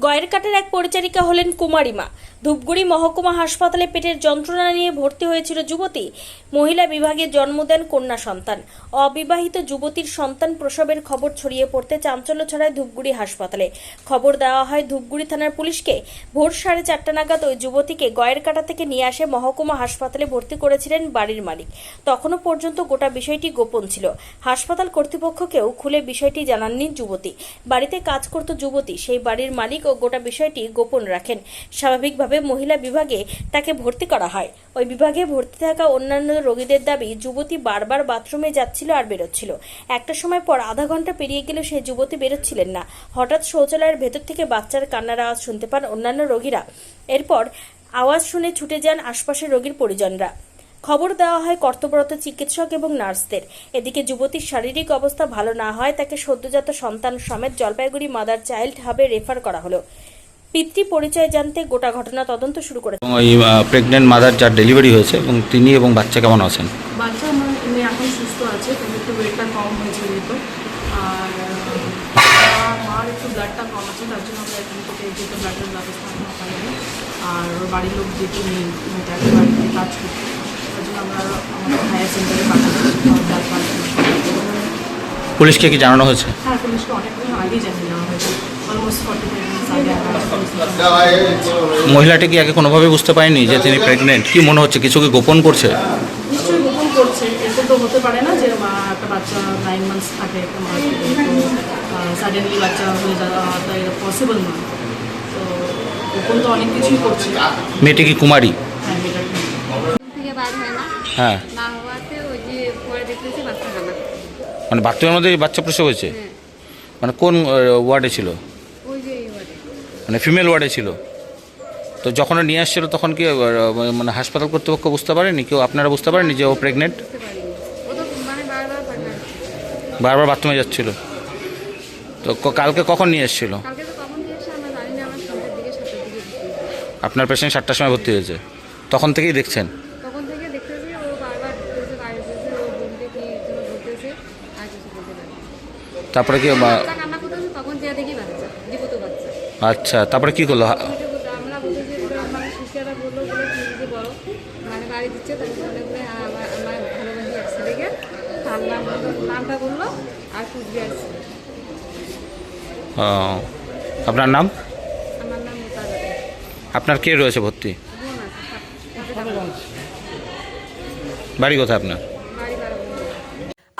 গয়েরকাটের এক পরিচারিকা হলেন কুমারীমা। ধূপগুড়ি মহকুমা হাসপাতালে পেটের যন্ত্রণা নিয়ে ভর্তি হয়েছিল যুবতী। মহিলা বিভাগে জন্ম দেন কন্যা সন্তান। অবিবাহিত যুবতীর সন্তান প্রসবের খবর ছড়িয়ে পড়তে চাঞ্চল্য ছড়ায় ধূপগুড়ি হাসপাতালে। খবর দেওয়া হয়, ধূপগুড়ি থানার পুলিশকে ভোর সাড়ে চারটা নাগাদ ওই যুবতীকে গয়েরকাটা থেকে নিয়ে আসে মহকুমা হাসপাতালে ভর্তি করেছিলেন বাড়ির মালিক। তখনও পর্যন্ত গোটা বিষয়টি গোপন ছিল। হাসপাতাল কর্তৃপক্ষকেও খুলে বিষয়টি জানাননি যুবতী। বাড়িতে কাজ করত যুবতী। সেই বাড়ির মালিক ও গোটা বিষয়টি গোপন রাখেন। স্বাভাবিকভাবে মহিলা বিভাগে তাকে ভর্তি করা হয়। ওই বিভাগে ভর্তি থাকা অন্যান্য রোগীদের দাবি, যুবতী বারবার বাথরুমে যাচ্ছিল আর বেরোচ্ছিল। একটা সময় পর আধা ঘণ্টা পেরিয়ে গেলেও সেই যুবতী বেরোচ্ছিলেন না। হঠাৎ শৌচালয়ের ভেতর থেকে বাচ্চার কান্নার আওয়াজ শুনতে পান অন্যান্য রোগীরা। এরপর আওয়াজ শুনে ছুটে যান আশপাশের রোগীর পরিজনরা। খবর দেওয়া হয় কর্তব্যরত চিকিৎসক এবং নার্সদের। এদিকে যুবতীর শারীরিক অবস্থা ভালো না হয় তাকে সদ্যজাত সন্তান সমেত জলপাইগুড়ি মাদার চাইল্ড হাবে রেফার করা হলো। পিতৃ পরিচয় জানতে গোটা ঘটনা তদন্ত শুরু করে ওই প্রেগনেন্ট মাদার যার ডেলিভারি হয়েছে এবং তিনি এবং বাচ্চা কেমন আছেন? বাচ্চা আমার এখন সুস্থ আছে কিন্তু একটু ওয়েটটা কম হয়েছে যেহেতু। আর মার একটু ব্লাডটা কম আছে তার জন্য আমরা এখান থেকে যেহেতু ব্লাডের ব্যবস্থা পাইনি আর ওর বাড়ির লোক যেহেতু নেই বাড়িতে কাজ করতে জন্য আমরা আমাদের হায়ার সেন্টারে পাঠাচ্ছি ব্লাড পাঠাচ্ছি পুলিশকে কি জানানো হয়েছে? হ্যাঁ পুলিশকে অনেকদিন আগেই জানিয়ে দেওয়া হয়েছে। অলমোস্ট ফর্টি ফাইভ আগে মহিলাটি কি আগে কোনোভাবে বুঝতে পারেনি যে তিনি প্রেগনেন্ট কি মনে হচ্ছে? কিছু কি গোপন করছে? নিশ্চয়ই গোপন করছে। এরকম তো হতে পারে না যে একটা বাচ্চা নাইন মান্থস থাকে একটা মা সাডেনলি বাচ্চা হয়ে যাওয়াটা এটা পসিবল না তো গোপন তো অনেক কিছুই করছে। মেয়েটি কি কুমারী হ্যাঁ এটা ঠিক। থেকে বার হয় মানে বাথরুমের মধ্যে বাচ্চা প্রসব হয়েছে? হ্যাঁ। মানে কোন ওয়ার্ডে ছিল? মানে ফিমেল ওয়ার্ডে ছিল? তো যখন নিয়ে আসছিল তখন কি মানে হাসপাতাল কর্তৃপক্ষ বুঝতে পারেনি? কেউ আপনারা বুঝতে পারেনি যে ও প্রেগনেন্ট মানে বারবার বাথরুমে যাচ্ছিল। তো কালকে কখন নিয়ে এসেছিল? আপনার পেশেন্ট সাতটার সময় ভর্তি হয়েছে। তখন থেকেই দেখছেন? নামটা বলল আর কুচবিহার ছিল ও, আপনার নাম? আমার নাম মোতাজা আপনার কে রয়েছে ভর্তি। বাড়ি কোথায় আপনার।